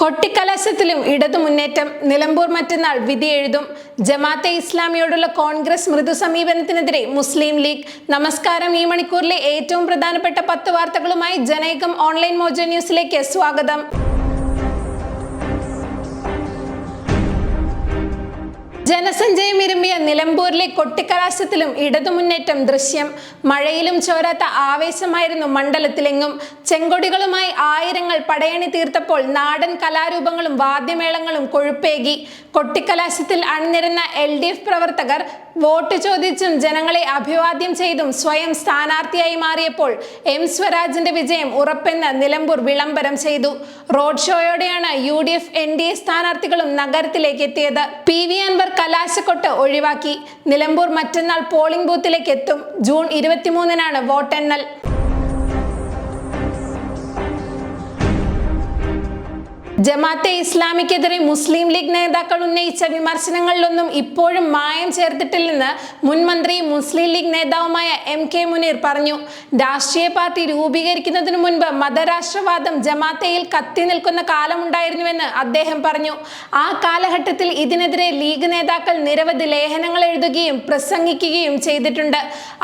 കൊട്ടിക്കലാശത്തിലും ഇടതു മുന്നേറ്റം നിലമ്പൂർ മറ്റന്നാൾ വിധി എഴുതും. ജമാഅത്തെ ഇസ്ലാമിയോടുള്ള കോൺഗ്രസ് മൃദു സമീപനത്തിനെതിരെ മുസ്ലിം ലീഗ്. നമസ്കാരം ഈ മണിക്കൂറിലെ ഏറ്റവും പ്രധാനപ്പെട്ട പത്ത് വാർത്തകളുമായി ജനൈകം ഓൺലൈൻ മോജോ ന്യൂസിലേക്ക് സ്വാഗതം. ജനസഞ്ചയം ഇരുമ്പിയ നിലമ്പൂരിലെ കൊട്ടിക്കലാശത്തിലും ഇടതുമുന്നേറ്റം ദൃശ്യം. മഴയിലും ചോരാത്ത ആവേശമായിരുന്നു മണ്ഡലത്തിലെങ്ങും. ചെങ്കൊടികളുമായി ആയിരങ്ങൾ പടയണി തീർത്തപ്പോൾ നാടൻ കലാരൂപങ്ങളും വാദ്യമേളങ്ങളും കൊഴുപ്പേകി. കൊട്ടിക്കലാശത്തിൽ അണിനിരുന്ന എൽ ഡി എഫ് പ്രവർത്തകർ വോട്ട് ചോദിച്ചും ജനങ്ങളെ അഭിവാദ്യം ചെയ്തും സ്വയം സ്ഥാനാർത്ഥിയായി മാറിയപ്പോൾ എം സ്വരാജിന്റെ വിജയം ഉറപ്പെന്ന് നിലമ്പൂർ വിളംബരം ചെയ്തു. Road ഷോയോടെയാണ് U D F N D A സ്ഥാനാർത്ഥികളും നഗരത്തിലേക്ക് എത്തിയത്. പി വി അൻവർ കലാശക്കൊട്ട് ഒഴിവാക്കി. നിലമ്പൂർ മറ്റന്നാൾ പോളിംഗ് ബൂത്തിലേക്ക് എത്തും ജൂൺ ഇരുപത്തിമൂന്നിനാണ് വോട്ടെണ്ണൽ. ജമാഅത്തെ ഇസ്ലാമിക്കെതിരെ മുസ്ലിം ലീഗ് നേതാക്കൾ ഉന്നയിച്ച വിമർശനങ്ങളിലൊന്നും ഇപ്പോഴും മായം ചേർത്തിട്ടില്ലെന്ന് മുൻമന്ത്രി മുസ്ലിം ലീഗ് നേതാവുമായ എം കെ മുനീർ പറഞ്ഞു. രാഷ്ട്രീയ പാർട്ടി രൂപീകരിക്കുന്നതിനു മുൻപ് മതരാഷ്ട്രവാദം ജമാഅത്തയിൽ കത്തി നിൽക്കുന്ന കാലമുണ്ടായിരുന്നുവെന്ന് അദ്ദേഹം പറഞ്ഞു. ആ കാലഘട്ടത്തിൽ ഇതിനെതിരെ ലീഗ് നേതാക്കൾ നിരവധി ലേഖനങ്ങൾ എഴുതുകയും പ്രസംഗിക്കുകയും ചെയ്തിട്ടുണ്ട്.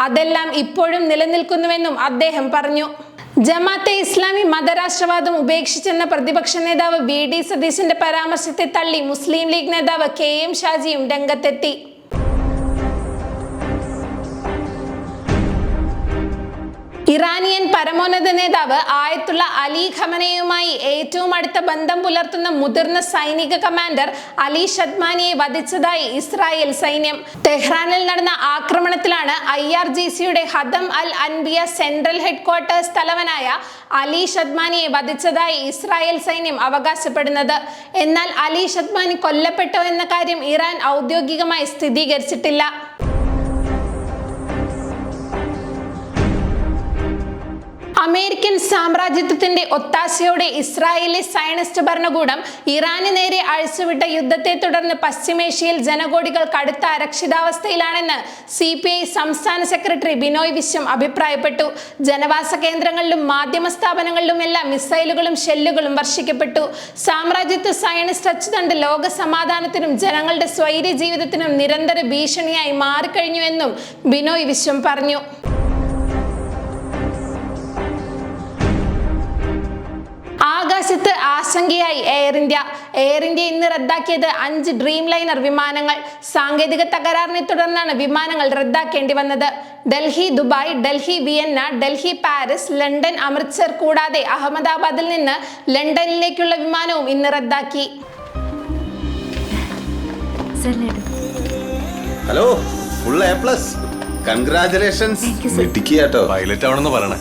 അതെല്ലാം ഇപ്പോഴും നിലനിൽക്കുന്നുവെന്നും അദ്ദേഹം പറഞ്ഞു. ജമാഅത്തെ ഇസ്ലാമി മതരാഷ്ട്രവാദം ഉപേക്ഷിച്ചെന്ന പ്രതിപക്ഷ നേതാവ് വി ഡി സതീശന്റെ പരാമർശത്തെ തള്ളി മുസ്ലിം ലീഗ് നേതാവ് കെ എം ഷാജിയും രംഗത്തെത്തി. ഇറാനിയൻ പരമോന്നത നേതാവ് ആയത്തുള്ള അലി ഖമനയുമായി ഏറ്റവും അടുത്ത ബന്ധം പുലർത്തുന്ന മുതിർന്ന സൈനിക കമാൻഡർ അലി ഷദ്മാനിയെ വധിച്ചതായി ഇസ്രായേൽ സൈന്യം. ടെഹ്റാനിൽ നടന്ന ആക്രമണത്തിലാണ് ഐ ആർ ജി സിയുടെ ഹദം അൽ അൻബിയ സെൻട്രൽ ഹെഡ്ക്വാർട്ടേഴ്സ് തലവനായ അലി ഷദ്മാനിയെ വധിച്ചതായി ഇസ്രായേൽ സൈന്യം അവകാശപ്പെടുന്നത്. എന്നാൽ അലി ഷദ്മാനി കൊല്ലപ്പെട്ടോ എന്ന കാര്യം ഇറാൻ ഔദ്യോഗികമായി സ്ഥിരീകരിച്ചിട്ടില്ല. അമേരിക്കൻ സാമ്രാജ്യത്വത്തിന്റെ ഒത്താശയോടെ ഇസ്രായേലി സയനിസ്റ്റ് ഭരണകൂടം ഇറാന് നേരെ അഴിച്ചുവിട്ട യുദ്ധത്തെ തുടർന്ന് പശ്ചിമേഷ്യയിൽ ജനകോടികൾ കടുത്ത അരക്ഷിതാവസ്ഥയിലാണെന്ന് സി പി ഐ സംസ്ഥാന സെക്രട്ടറി ബിനോയ് വിശ്വം അഭിപ്രായപ്പെട്ടു. ജനവാസ കേന്ദ്രങ്ങളിലും മാധ്യമ സ്ഥാപനങ്ങളിലുമെല്ലാം മിസൈലുകളും ഷെല്ലുകളും വർഷിക്കപ്പെട്ടു. സാമ്രാജ്യത്വ സയനിസ്റ്റ് അച്ചുതണ്ട് ലോക സമാധാനത്തിനും ജനങ്ങളുടെ സ്വൈര്യ ജീവിതത്തിനും നിരന്തര ഭീഷണിയായി മാറിക്കഴിഞ്ഞുവെന്നും ബിനോയ് വിശ്വം പറഞ്ഞു. ആശങ്കയായി. എയർ ഇന്ത്യ എയർ ഇന്ത്യ ഇന്ന് റദ്ദാക്കിയത് അഞ്ച് ഡ്രീം ലൈനർ വിമാനങ്ങൾ. സാങ്കേതിക തകരാറിനെ തുടർന്നാണ് വിമാനങ്ങൾ റദ്ദാക്കേണ്ടി വന്നത്. Delhi Dubai Delhi Vienna Delhi Paris London Amritsar കൂടാതെ അഹമ്മദാബാദിൽ നിന്ന് ലണ്ടനിലേക്കുള്ള വിമാനവും ഇന്ന് റദ്ദാക്കി. Hello full A plus congratulations Thank you, pilot ആണെന്ന് പറയണേ.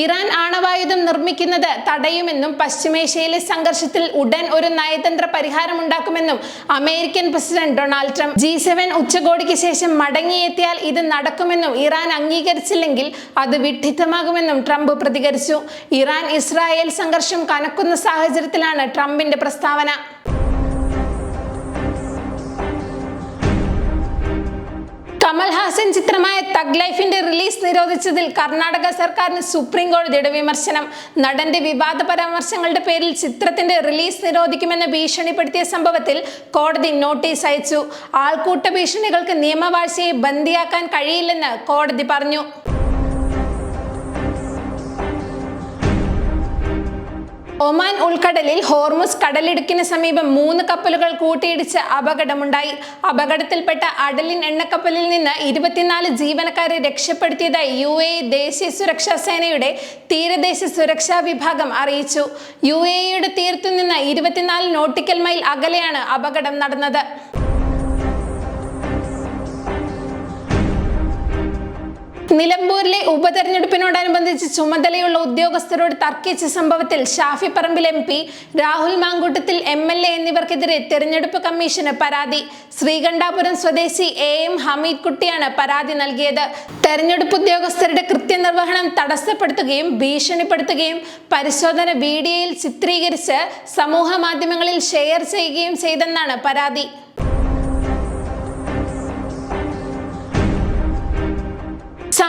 ഇറാൻ ആണവായുധം നിർമ്മിക്കുന്നത് തടയുമെന്നും പശ്ചിമേഷ്യയിലെ സംഘർഷത്തിൽ ഉടൻ ഒരു നയതന്ത്ര പരിഹാരം ഉണ്ടാക്കുമെന്നും American president Donald Trump G seven ഉച്ചകോടിക്ക് ശേഷം മടങ്ങിയെത്തിയാൽ ഇത് നടക്കുമെന്നും ഇറാൻ അംഗീകരിച്ചില്ലെങ്കിൽ അത് വിഡ്ഢിത്തമാകുമെന്നും ട്രംപ് പ്രതികരിച്ചു. ഇറാൻ ഇസ്രായേൽ സംഘർഷം കനക്കുന്ന സാഹചര്യത്തിലാണ് ട്രംപിന്റെ പ്രസ്താവന. കമൽഹാസൻ ചിത്രമായ തഗ് ലൈഫിന്റെ റിലീസ് നിരോധിച്ചതിൽ കർണാടക സർക്കാരിന് സുപ്രീം കോടതിയുടെ വിമർശനം നടന്റെ വിവാദ പരാമർശങ്ങളുടെ പേരിൽ ചിത്രത്തിന്റെ റിലീസ് നിരോധിക്കുമെന്ന് ഭീഷണിപ്പെടുത്തിയ സംഭവത്തിൽ കോടതി നോട്ടീസ് അയച്ചു. ആൾക്കൂട്ട ഭീഷണികൾക്ക് നിയമവാഴ്ചയെ ബന്ദിയാക്കാൻ കഴിയില്ലെന്ന് കോടതി പറഞ്ഞു. ഒമാൻ ഉൾക്കടലിൽ ഹോർമുസ് കടലിടുക്കിന് സമീപം മൂന്ന് കപ്പലുകൾ കൂട്ടിയിടിച്ച് അപകടമുണ്ടായി. അപകടത്തിൽപ്പെട്ട അടലിൻ എണ്ണക്കപ്പലിൽ നിന്ന് ഇരുപത്തിനാല് ജീവനക്കാരെ രക്ഷപ്പെടുത്തിയതായി യു എ ദേശീയ സുരക്ഷാ സേനയുടെ തീരദേശ സുരക്ഷാ വിഭാഗം അറിയിച്ചു. യു എയുടെ തീരത്തു നിന്ന് ഇരുപത്തിനാല് നോട്ടിക്കൽ മൈൽ അകലെയാണ് അപകടം നടന്നത്. നിലമ്പൂരിലെ ഉപതെരഞ്ഞെടുപ്പിനോടനുബന്ധിച്ച് ചുമതലയുള്ള ഉദ്യോഗസ്ഥരോട് തർക്കിച്ച സംഭവത്തിൽ Shafi Parambil M P Rahul Mamkootathil M L A എന്നിവർക്കെതിരെ തെരഞ്ഞെടുപ്പ് കമ്മീഷന് പരാതി. ശ്രീകണ്ഠാപുരം സ്വദേശി എ എം ഹമീദ് കുട്ടിയാണ് പരാതി നൽകിയത്. തെരഞ്ഞെടുപ്പ് ഉദ്യോഗസ്ഥരുടെ കൃത്യനിർവഹണം തടസ്സപ്പെടുത്തുകയും ഭീഷണിപ്പെടുത്തുകയും പരിശോധന വീഡിയോയിൽ ചിത്രീകരിച്ച് സമൂഹ മാധ്യമങ്ങളിൽ ഷെയർ ചെയ്യുകയും ചെയ്തെന്നാണ് പരാതി.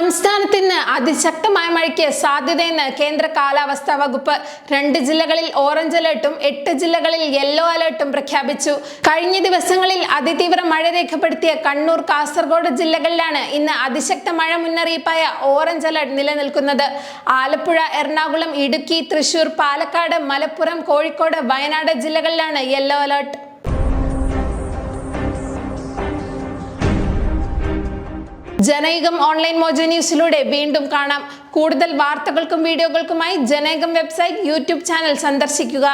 സംസ്ഥാനത്ത് ഇന്ന് അതിശക്തമായ മഴയ്ക്ക് സാധ്യതയെന്ന് കേന്ദ്ര കാലാവസ്ഥാ വകുപ്പ് രണ്ട് ജില്ലകളിൽ ഓറഞ്ച് അലേർട്ടും എട്ട് ജില്ലകളിൽ യെല്ലോ അലേർട്ടും പ്രഖ്യാപിച്ചു. കഴിഞ്ഞ ദിവസങ്ങളിൽ അതിതീവ്ര മഴ രേഖപ്പെടുത്തിയ കണ്ണൂർ കാസർഗോഡ് ജില്ലകളിലാണ് ഇന്ന് അതിശക്ത മഴ മുന്നറിയിപ്പായ ഓറഞ്ച് അലേർട്ട് നിലനിൽക്കുന്നത്. ആലപ്പുഴ എറണാകുളം ഇടുക്കി തൃശൂർ പാലക്കാട് മലപ്പുറം കോഴിക്കോട് വയനാട് ജില്ലകളിലാണ് യെല്ലോ അലേർട്ട്. ജനയുഗം ഓൺലൈൻ മോജ ന്യൂസിലൂടെ വീണ്ടും കാണാം. കൂടുതൽ വാർത്തകൾക്കും വീഡിയോകൾക്കുമായി ജനയുഗം വെബ്സൈറ്റ് യൂട്യൂബ് ചാനൽ സന്ദർശിക്കുക.